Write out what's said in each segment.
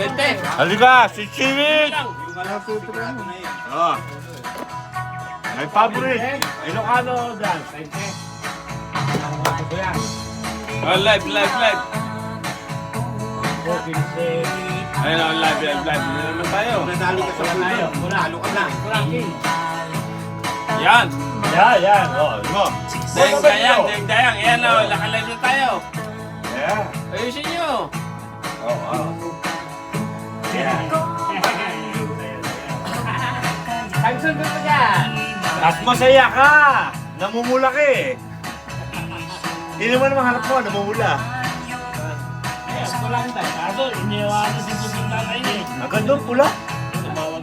Halika, si Chiwit! Lang. Oh. May favorite. Ilocano dance. Oh, live, live, live. Ayun, oh, live, live, live. Hindi naman tayo. Nadali ka sa puno. Talo ka na. Yan. Yan, yan. Oh, mo. Deng dayang, deng dayang. Yan, oh, nakalive na tayo. Yeah. Ayusin nyo. Oh, oh. Yeah. At masaya ka! Namumula ka eh. Hindi naman naman hanap mo, namumula. Agad doon, pula.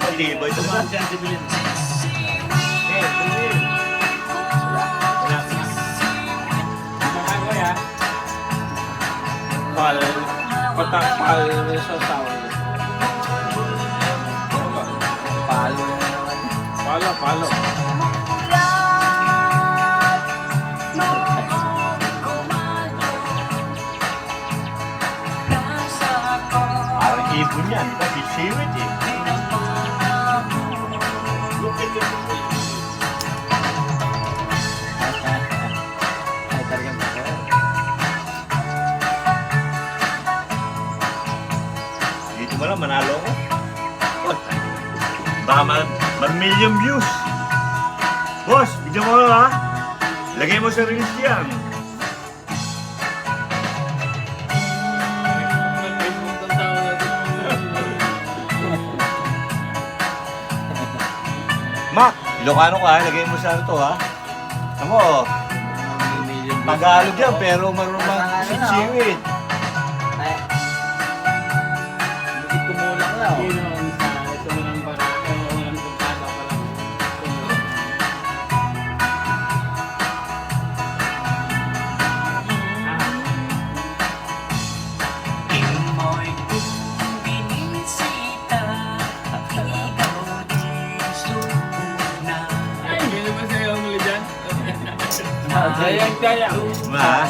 Matibay ito na. Pal. Patak, pal. Sa tao. Palo, palo. Parang ibon yan. Kasi siwit eh. Dito mo lang, manalo ko. Baka ma- ma-million views. Boss, bigyan mo lang ha. Lagay mo sa reels yan. Mac, Ilocano ka, lagay mo sa ano to ha. Ako, Tagalog yan, pero marunong mag Dayang, dayang. Ma,